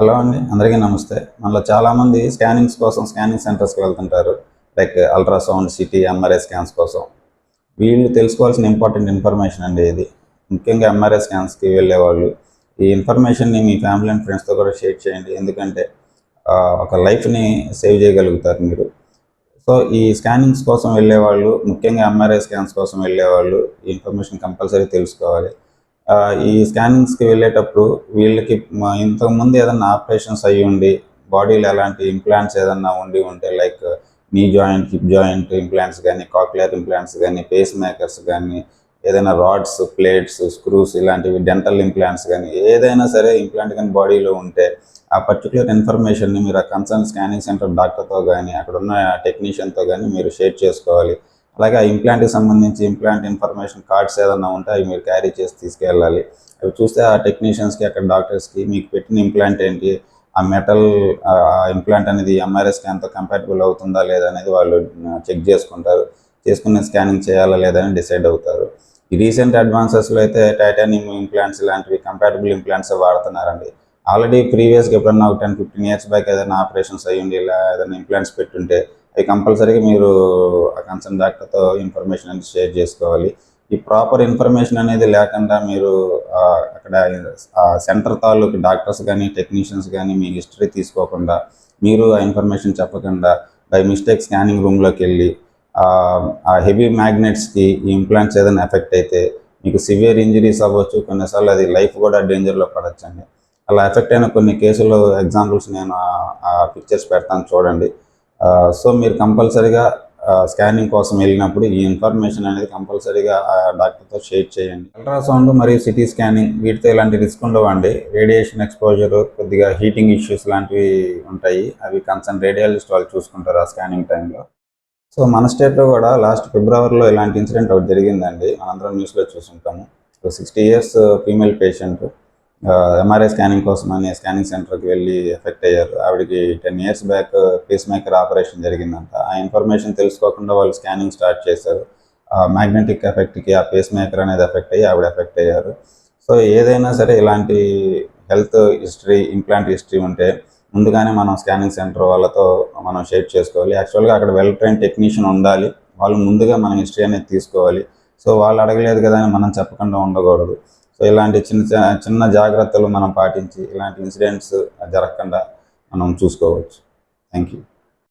Hello అండి అందరికీ నమస్తే. మనలో చాలామంది స్కానింగ్స్ కోసం స్కానింగ్ సెంటర్స్కి వెళ్తుంటారు. Like ultrasound CT MRI scans కోసం. వీళ్ళు తెలుసుకోవాల్సిన ఇంపార్టెంట్ ఇన్ఫర్మేషన్ అండి ఇది. ముఖ్యంగా ఎంఆర్ఐ స్కాన్స్కి వెళ్ళే వాళ్ళు ఈ ఇన్ఫర్మేషన్ని మీ ఫ్యామిలీ అండ్ ఫ్రెండ్స్తో కూడా షేర్ చేయండి. ఎందుకంటే ఒక లైఫ్ని సేవ్ చేయగలుగుతారు మీరు. సో ఈ స్కానింగ్స్ కోసం వెళ్ళే వాళ్ళు ముఖ్యంగా ఎంఆర్ఐ స్కాన్స్ కోసం వెళ్ళే వాళ్ళు ఈ ఇన్ఫర్మేషన్ కంపల్సరీ తెలుసుకోవాలి. ఈ స్కానింగ్స్కి వెళ్ళేటప్పుడు వీళ్ళకి ఇంతకుముందు ఏదైనా ఆపరేషన్స్ అయ్యి ఉండి బాడీలో ఎలాంటి ఇంప్లాంట్స్ ఏదన్నా ఉండి ఉంటే like knee joint hip joint implants కానీ కాక్లియర్ ఇంప్లాంట్స్ కానీ పేస్ మేకర్స్ కానీ ఏదైనా రాడ్స్ ప్లేట్స్ స్క్రూస్ ఇలాంటివి డెంటల్ ఇంప్లాంట్స్ కానీ ఏదైనా సరే ఇంప్లాంట్ కానీ బాడీలో ఉంటే ఆ పర్టికులర్ ఇన్ఫర్మేషన్ని మీరు ఆ కన్సర్న్ స్కానింగ్ సెంటర్ డాక్టర్తో కానీ అక్కడ ఉన్న టెక్నీషియన్తో కానీ మీరు షేర్ చేసుకోవాలి. అలాగే ఆ ఇంప్లాంట్కి సంబంధించి ఇంప్లాంట్ ఇన్ఫర్మేషన్ కార్డ్స్ ఏదైనా ఉంటే అవి మీరు క్యారీ చేసి తీసుకెళ్ళాలి. అవి చూస్తే ఆ టెక్నీషియన్స్కి అక్కడ డాక్టర్స్కి మీకు పెట్టిన ఇంప్లాంట్ ఏంటి ఆ మెటల్ ఇంప్లాంట్ అనేది ఎంఆర్ఐ స్కాన్తో కంపాటబుల్ అవుతుందా లేదా అనేది వాళ్ళు చెక్ చేసుకుంటారు. చేసుకున్న స్కానింగ్ చేయాలా లేదా అని డిసైడ్ అవుతారు. ఈ రీసెంట్ అడ్వాన్సెస్లో అయితే టైటానియం ఇంప్లాంట్స్ లాంటివి కంపాటబుల్ ఇంప్లాంట్స్ వాడుతున్నారండి. ఆల్రెడీ ప్రీవియస్గా ఎప్పుడన్నా ఒక టెన్ ఫిఫ్టీన్ ఇయర్స్ బ్యాక్ ఏదైనా ఆపరేషన్స్ అయ్యింది ఇలా ఏదైనా ఇంప్లాంట్స్ పెట్టుంటే అవి కంపల్సరీగా మీరు ఆ కన్సర్న్ డాక్టర్తో ఇన్ఫర్మేషన్ అనేది షేర్ చేసుకోవాలి. ఈ ప్రాపర్ ఇన్ఫర్మేషన్ అనేది లేకుండా మీరు అక్కడ సెంటర్ తాలూకు డాక్టర్స్ కానీ టెక్నీషియన్స్ కానీ మీ హిస్టరీ తీసుకోకుండా మీరు ఆ ఇన్ఫర్మేషన్ చెప్పకుండా బై మిస్టేక్ స్కానింగ్ రూమ్లోకి వెళ్ళి ఆ, హెవీ మ్యాగ్నెట్స్కి ఈ ఇంప్లాంట్స్ ఏదైనా ఎఫెక్ట్ అయితే మీకు సివియర్ ఇంజరీస్ అవ్వచ్చు. కొన్నిసార్లు అది లైఫ్ కూడా డేంజర్లో పడచ్చండి. అలా ఎఫెక్ట్ అయిన కొన్ని కేసులు ఎగ్జాంపుల్స్ నేను ఆ- పిక్చర్స్ పెడతాను చూడండి. సో మీరు కంపల్సరీగా స్కానింగ్ కోసం వెళ్ళినప్పుడు ఈ ఇన్ఫర్మేషన్ అనేది కంపల్సరీగా డాక్టర్తో షేర్ చేయండి. అల్ట్రాసౌండ్ మరియు సిటీ స్కానింగ్ వీటితో ఇలాంటి రిస్క్ ఉండవండి. రేడియేషన్ ఎక్స్పోజర్ కొద్దిగా హీటింగ్ ఇష్యూస్ లాంటివి ఉంటాయి. అవి కన్సర్న్ రేడియాలజిస్ట్ వాళ్ళు చూసుకుంటారు ఆ స్కానింగ్ టైంలో. సో మన స్టేట్లో కూడా లాస్ట్ ఫిబ్రవరిలో ఇలాంటి ఇన్సిడెంట్ ఒకటి జరిగిందండి. మనందరం న్యూస్లో చూసుంటాము. So sixty years female patient. MRI scanning కోసం అని స్కానింగ్ సెంటర్కి వెళ్ళి ఎఫెక్ట్ అయ్యారు. ఆవిడకి ten years back pacemaker operation జరిగిందంట. ఆ ఇన్ఫర్మేషన్ తెలుసుకోకుండా వాళ్ళు స్కానింగ్ స్టార్ట్ చేశారు. ఆ మ్యాగ్నెటిక్ ఎఫెక్ట్కి ఆ పేస్ మేకర్ అనేది ఎఫెక్ట్ అయ్యి ఆవిడ ఎఫెక్ట్ అయ్యారు. సో ఏదైనా సరే ఇలాంటి హెల్త్ హిస్టరీ ఇంప్లాంట్ హిస్టరీ ఉంటే ముందుగానే మనం స్కానింగ్ సెంటర్ వాళ్ళతో మనం షేర్ చేసుకోవాలి. యాక్చువల్గా అక్కడ వెల్ ట్రైన్ టెక్నీషియన్ ఉండాలి. వాళ్ళు ముందుగా మన హిస్టరీ అనేది తీసుకోవాలి. సో వాళ్ళు అడగలేదు కదా అని మనం చెప్పకుండా ఉండకూడదు. సో ఇలాంటి చిన్న చిన్న- చిన్న జాగ్రత్తలు మనం పాటించి ఇలాంటి ఇన్సిడెంట్స్ జరగకుండా మనం చూసుకోవచ్చు. Thank you